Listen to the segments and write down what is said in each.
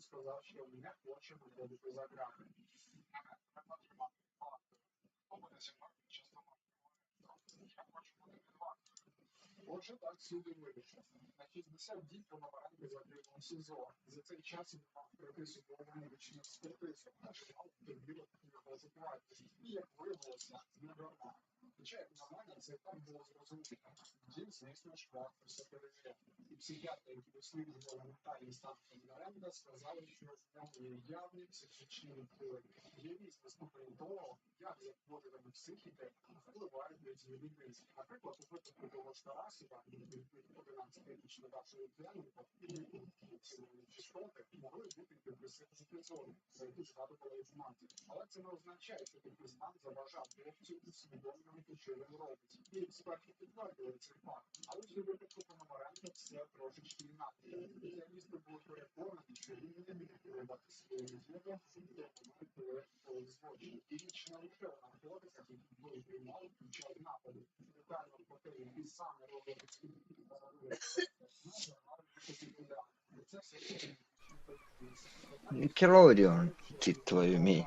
сказав, що не за. Отже, так суди вирішив. На 60 діб Пономаренко закрив у СІЗО. За цей час він мав пройти судову медичну експертизу, адже мав перевірити його ситуацію. І як виявилося, не дарма. На мене, це так було зрозуміло. Він, звісно все перевіряти. І психіатри, які досліджували ментальний стан Пономаренка, сказали, що в нього є явний психічний відхилення. Є місце слухання того, як захворювання психіки впливають на зміни мислі. Наприклад, у випадку того ж Тарасова, 11-річного нашого Лук'яненко, і частоти могли бути депресивні епізоди, за які згадувала інформація. Але це не означає, що стан заважав хлопцю усвідомлювати, що він робить. І експерти підтвердили цей факт. Але ж випадку Пономаренка все трошечки інакше. Спеціалісти були переконані, що він не міг керувати своєю згодом, документи про злочин. І річ не лише в наркотиках, які були приймали під час нападу. Детально про те, які саме це все Nickelodeon, кіт твою мій.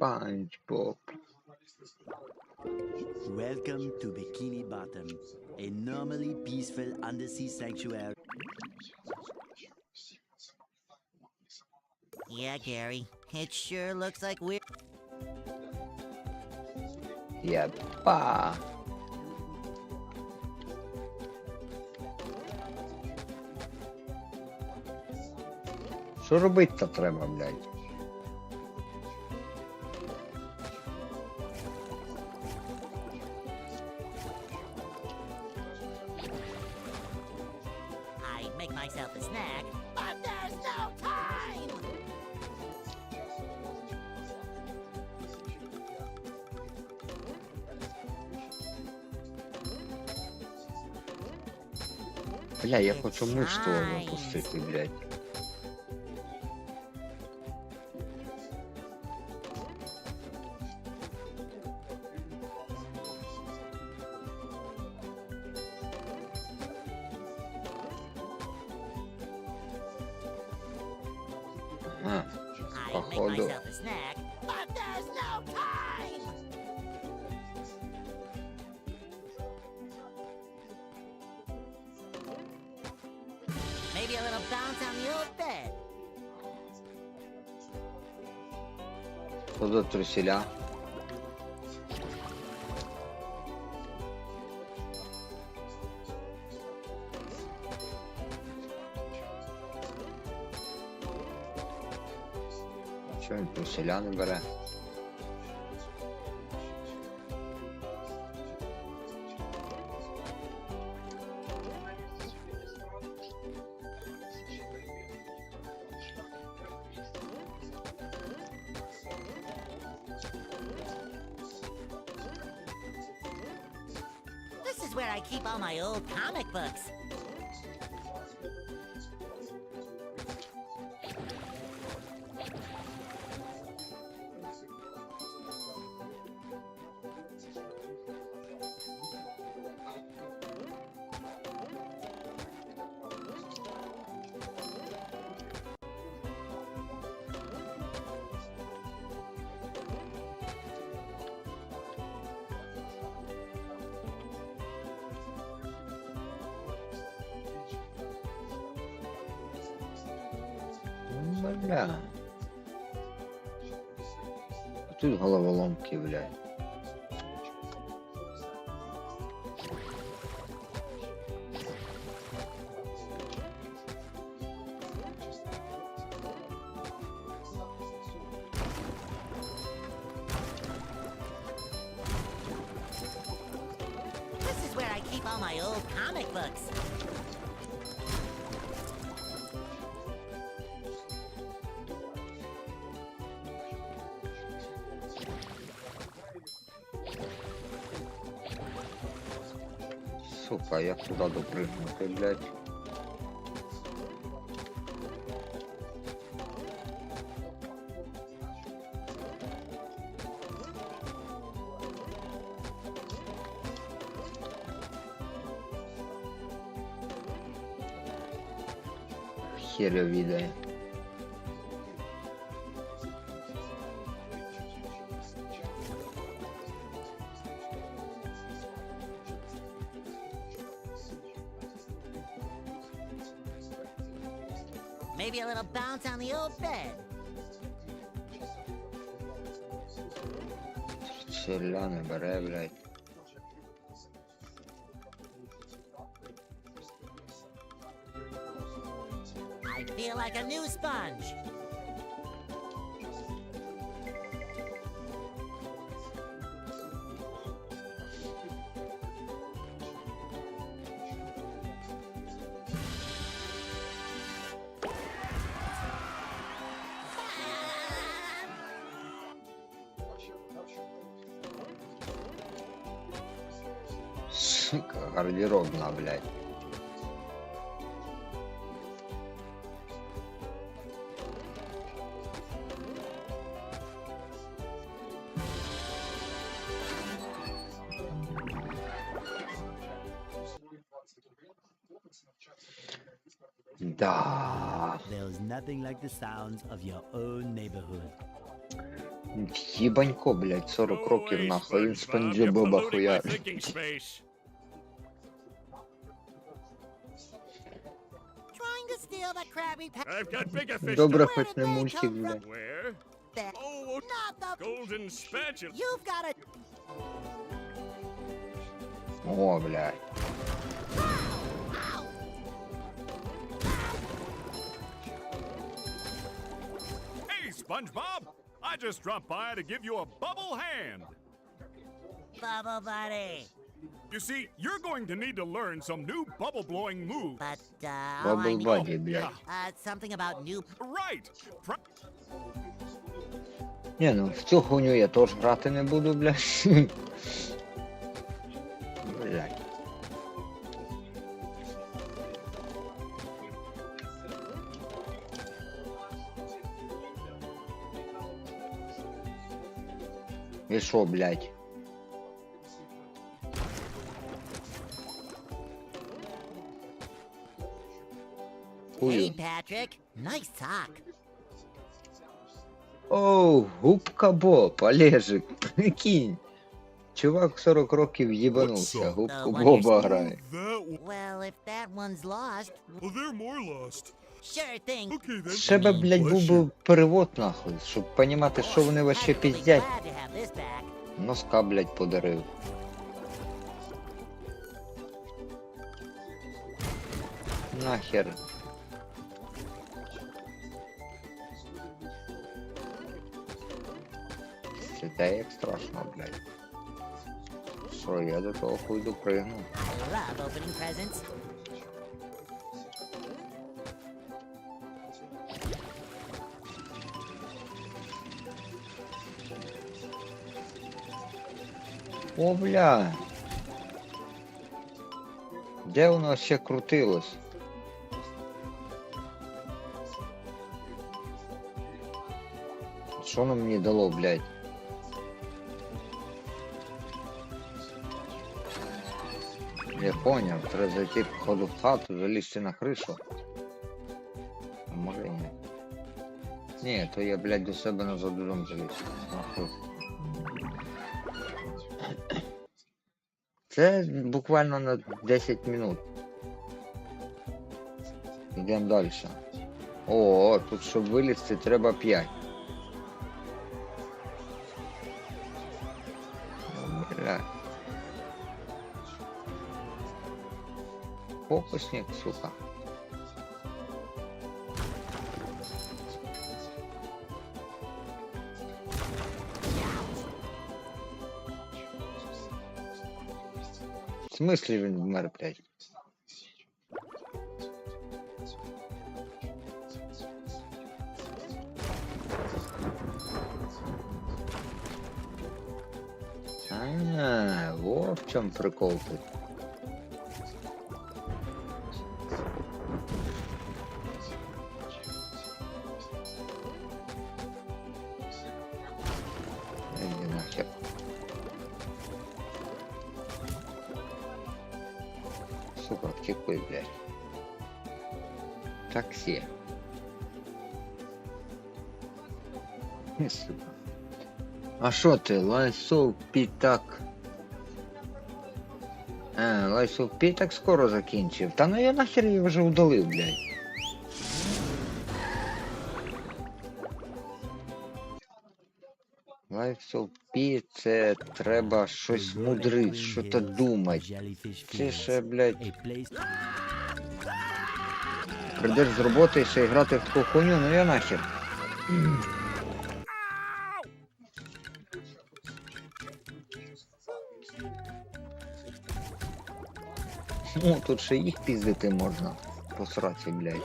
SpongeBob. Welcome to Bikini Bottom, a normally peaceful undersea sanctuary. Yeah, Gary, it sure looks like we're... Yeah, bah. Що робити-то треба, блядь? Бля, я хочу муж того запустити, блядь. make Oldu. myself a snack, but there's no time! Maybe a little bounce on the bed. Hızlı tür silah. Чого він труселя не бере? This is where I keep all my old comic books. My old comic books. Сука, як туди допригнути, блядь? Хер його відає. Maybe a little bounce on the old bed. Селяни бере, блядь. I feel like a new sponge. Сука, гардеробна, блядь. Nothing like the sounds of your own neighborhood. Їбанько, блядь, 40 років нахуй, він спанджі боба хуя. Добре, хоч не мультик, блядь. Where? That SpongeBob! I just dropped by to give you a bubble hand. Bubble Buddy. You see, you're going to need to learn some new bubble blowing moves. But, uh. all I Бабл need- Баді, блядь. Uh, something about new. Right. Pro- Ні, ну в цю хуйню я теж грати не буду, блядь. Блядь. І що, блядь? Hey. Patrick. Nice sock. Оу, губка Боб, Олежик, прикинь. Чувак 40 років їбанувся, губку Боба грає. Well, if that one's lost, Well, they're more lost. Ще би, блядь, був би перевод нахуй, щоб понімати, що вони вообще піздять. Носка, блядь, подарив. Нахер. Це те як страшно, блядь. Що, я до того хуйду пригну. I love opening presents. О, бля. Де воно ще крутилось? Що воно мені дало, блядь? Я поняв, треба зайти походу в хату, залізти на кришу. А може і ні. Ні, то я, блядь, до себе назад додому заліз. Нахуй. Це буквально на 10 минут. Йдемо далі. О, тут щоб вилізти, треба 5. Бля. Фокусник, сука. В смислі він вмер, блядь? А, во в чем прикол тут. Що ти, лайсов пітак? А, лайсов пітак скоро закінчив. Та ну я нахер її вже удалив, блядь. Лайфсов пі це треба щось мудрить, що то думать. Це ще, блядь, A прийдеш з роботи ще грати в таку хуйню, ну я нахер. Ну, тут ще їх піздити можна. Посрати, блядь.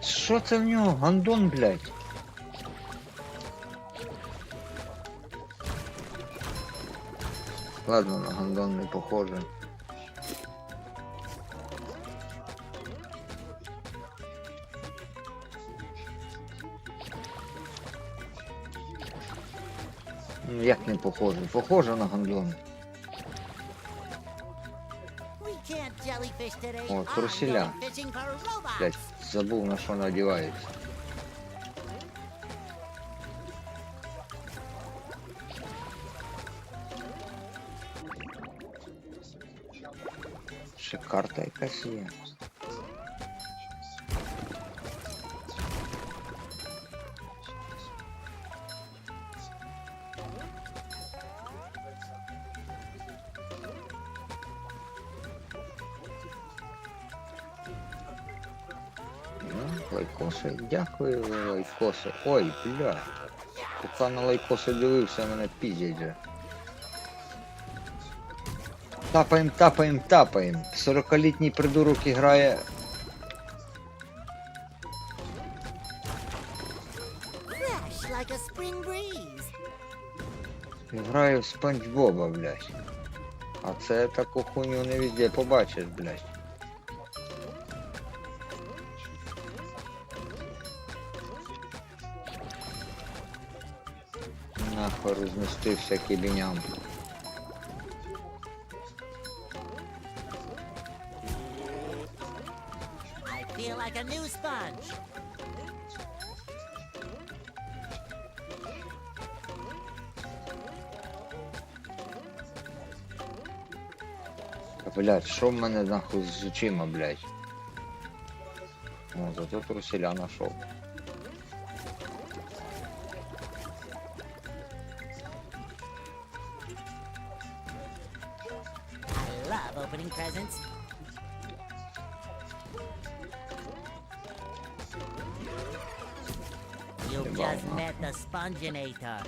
Що це в нього? Гандон, блядь. Ладно, на гандон не похоже. Ну, Як не похоже? Похоже на гандон. We can't jellyfish today. О, I'm труселя. going fishing for robots. Блять, забув на що надівається. Ну, лайкоси, дякую, лайкоси. Ой, бля. Поки на лайкоси дивився, мене піздять. Тапаєм, тапаєм, тапаєм. 40-літній придурок грає. Fresh like a spring breeze. Грає в Спанч Боба, блядь. А це таку хуйню не везде побачиш, блядь. Нахуй розмістився кібіням. Feel like a new sponge. Блядь, що в мене нахуй з очима, блять? О, зато труселя нашов. The Sponginator.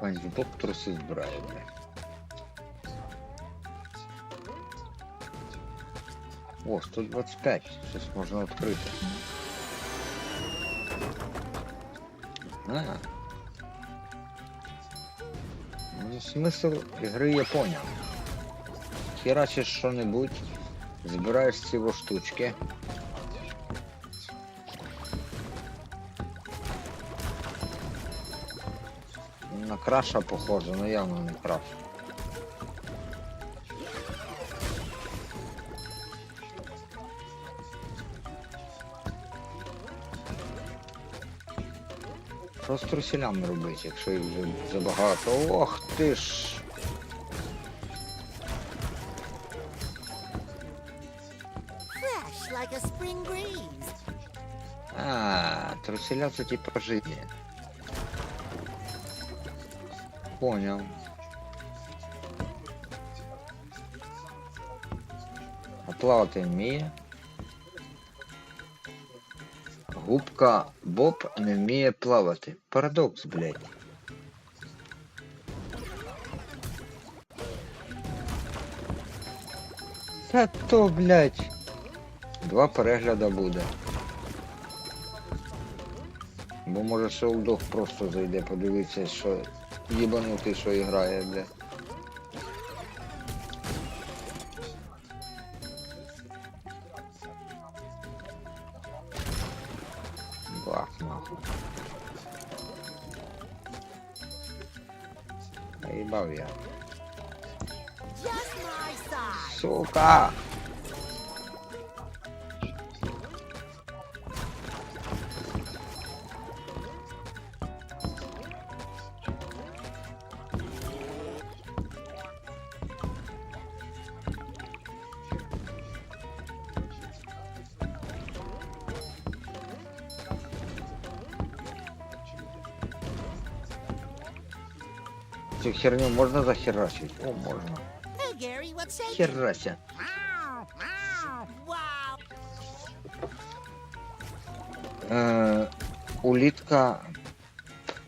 Пань Боб труси збирає, блядь. О, 125. Щось можна відкрити. А. смисл ігри я поняв. Херачиш що-небудь, збираєш ці во штучки. На краша похоже, но явно не краш. Що з труселями робити, якщо їх вже забагато? Ох ти ж! Like a spring breeze. А, труселя це типа житні. Понял. А плавати вміє. Губка Боб не вміє плавати. Парадокс, блядь. Та то, блядь. Два перегляда буде. Бо може Шелдох просто зайде, подивитися, що їбанутий, що грає, бля. Цю херню можна захерачить? О, можна. Херася. Е, улітка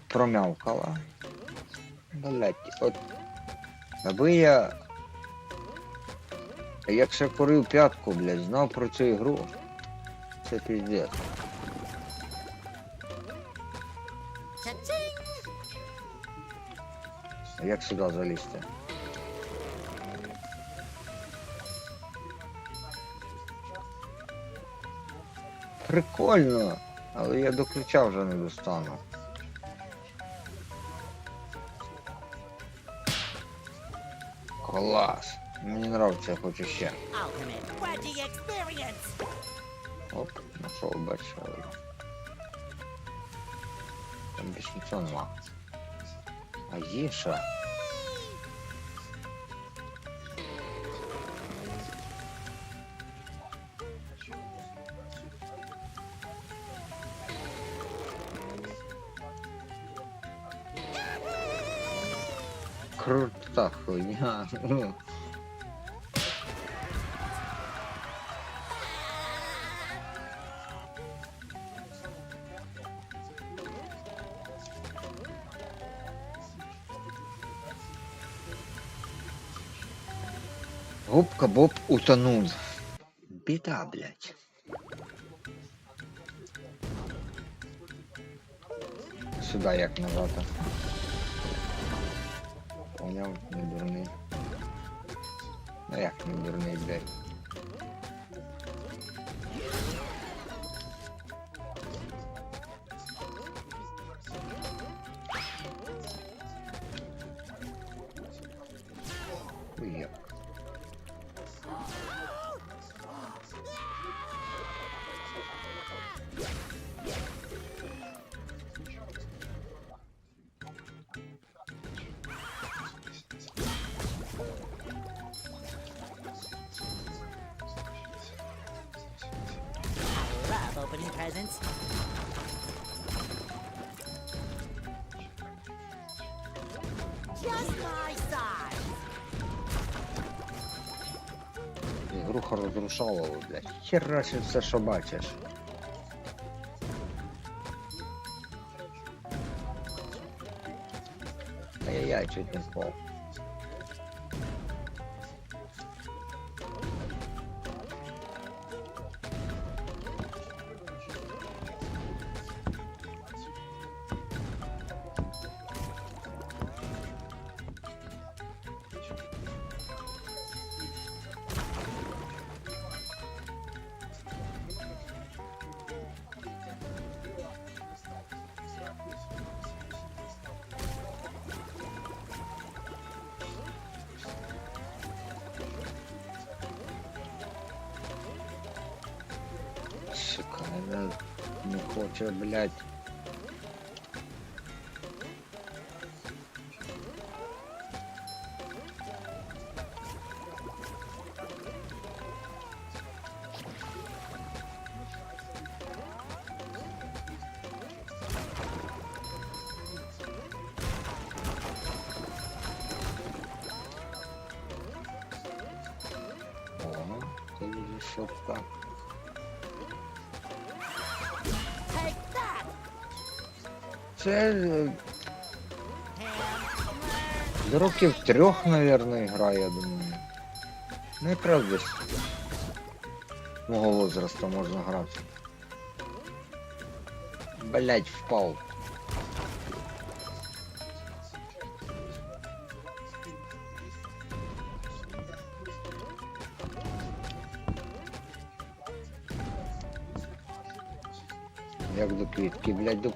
промявкала. Блять, от. Аби я. Як ще курив п'ятку, блядь, знав про цю ігру. Це піздець. А Як сюди залізти? Прикольно, але я до ключа вже не достану. Клас. Мені нравиться, я хочу ще. Оп, нашов бачив. Там більш нічого нема. А є ще. Крута хуйня. Губка Боб утонул. Беда, блядь. Сюда як назад. Понял, не дурний. Ну як не дурний, блядь. Presents. Just my size. Ігруха розрушала, блядь. Хера все, що бачиш. Ай-яй-яй, чуть не впав. Не, не хоче, блядь. Це е, з років трьох, мабуть, гра, я думаю. Ну правда. мого возраста можна грати. Блять, впав. Як до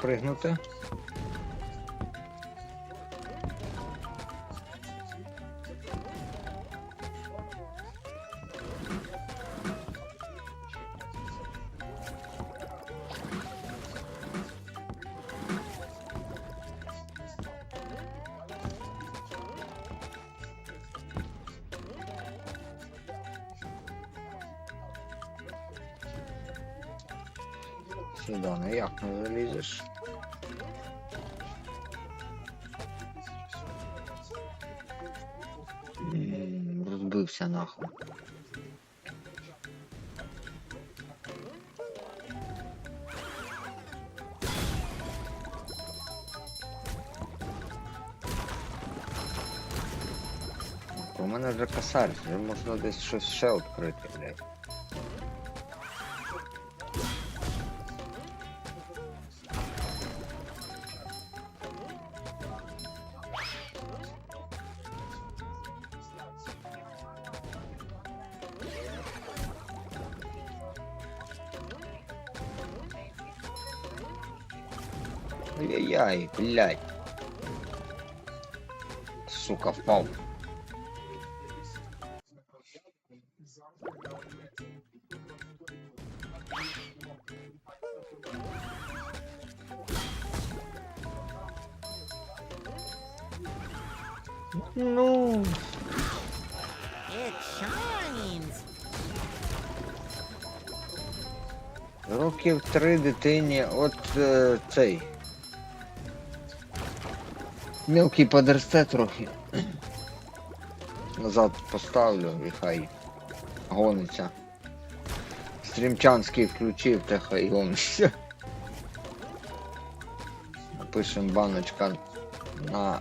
блять, допригнути? Сюди ніяк не залізеш. Розбився нахуй. У мене вже вже можна десь щось ще відкрити, блядь. Ай-яй-яй, блядь. Сука, впав. Ну, It shines. років три дитині от е, цей. Мілкий подросте трохи. Назад поставлю і хай гониться. Стрімчанський включив, та хай гониться. Напишем баночка на.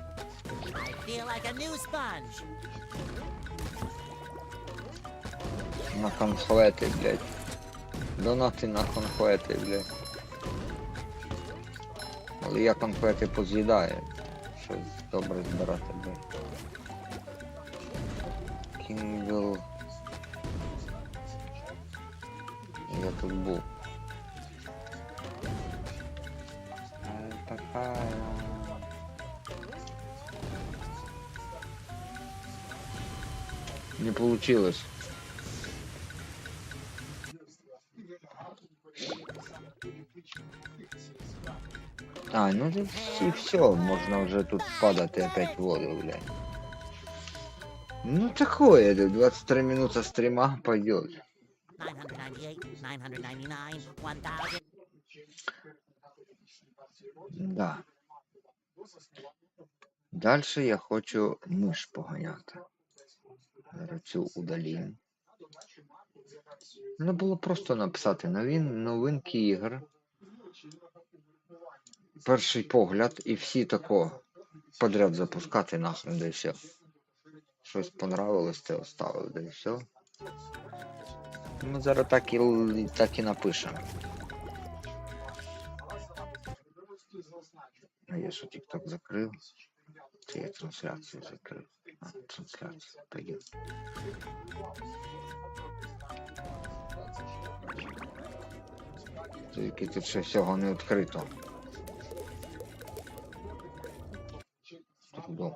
На конфети, блядь. Донати на конфети, блядь. Але я конфети поз'їдаю. Щось добре збирати, блядь. Кінгл. Я тут. Ай-па-па. Не получилось. А, ну тут и все, можно уже тут падать и опять в воду, блядь. Ну такое, да, 23 минуты стрима пойдет. 998, 999, 1000. Да. Дальше я хочу миш поганяти. Цю удалім. Ну було просто написати новин, новинки ігор. Перший погляд і всі тако подряд запускати нахрен, і все. Щось понравилось, це оставив, да і все. Ми зараз так і, так і напишемо. А я що TikTok закрив? Це я трансляцію закрив. А, трансляція, пойдет. Тільки тут ще всього не відкрито. Трудом.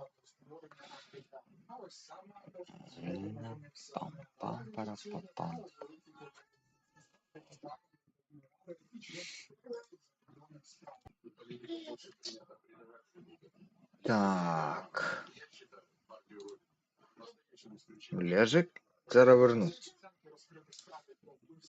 Пам-пам-пара-па-пам. Так. Олежик, зараз вернусь.